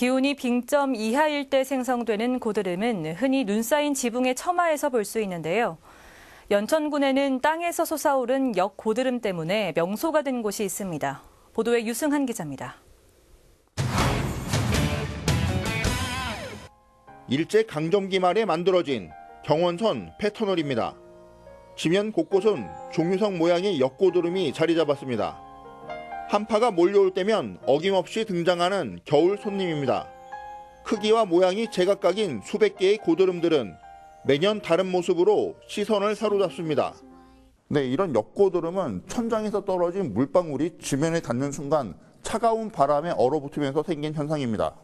기온이 빙점 이하일 때 생성되는 고드름은 흔히 눈 쌓인 지붕의 처마에서 볼 수 있는데요. 연천군에는 땅에서 솟아오른 역 고드름 때문에 명소가 된 곳이 있습니다. 보도에 유승한 기자입니다. 일제 강점기 말에 만들어진 경원선 패터널입니다. 지면 곳곳은 종유석 모양의 역고드름이 자리 잡았습니다. 한파가 몰려올 때면 어김없이 등장하는 겨울 손님입니다. 크기와 모양이 제각각인 수백 개의 고드름들은 매년 다른 모습으로 시선을 사로잡습니다. 네, 이런 역고드름은 천장에서 떨어진 물방울이 지면에 닿는 순간 차가운 바람에 얼어붙으면서 생긴 현상입니다.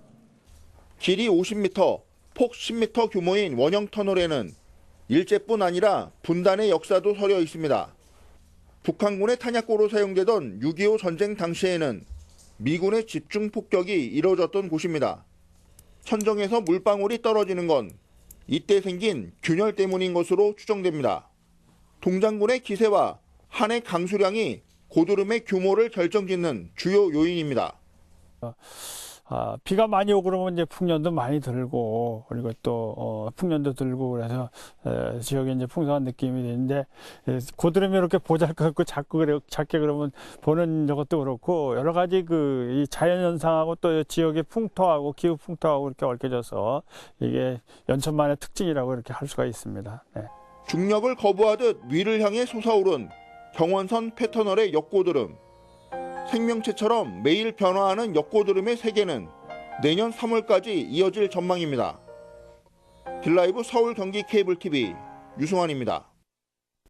길이 50m, 폭 10m 규모인 원형 터널에는 일제뿐 아니라 분단의 역사도 서려 있습니다. 북한군의 탄약고로 사용되던 6.25 전쟁 당시에는 미군의 집중 폭격이 이뤄졌던 곳입니다. 천정에서 물방울이 떨어지는 건 이때 생긴 균열 때문인 것으로 추정됩니다. 동장군의 기세와 한해 강수량이 고드름의 규모를 결정짓는 주요 요인입니다. 아, 비가 많이 오고 그러면 이제 풍년도 많이 들고 그리고 또 어, 풍년도 들고 그래서 에, 지역에 이제 풍성한 느낌이 드는데 에, 고드름이 이렇게 보잘것없고 작고 그래, 작게 그러면 보는 저것도 그렇고 여러 가지 그 이 자연 현상하고 또 지역의 풍토하고 기후 풍토하고 이렇게 얽혀져서 이게 연천만의 특징이라고 이렇게 할 수가 있습니다. 네. 중력을 거부하듯 위를 향해 솟아오른 경원선 패터널의 역고드름. 생명체처럼 매일 변화하는 역고드름의 세계는 내년 3월까지 이어질 전망입니다. 딜라이브 서울 경기 케이블 TV 유승환입니다.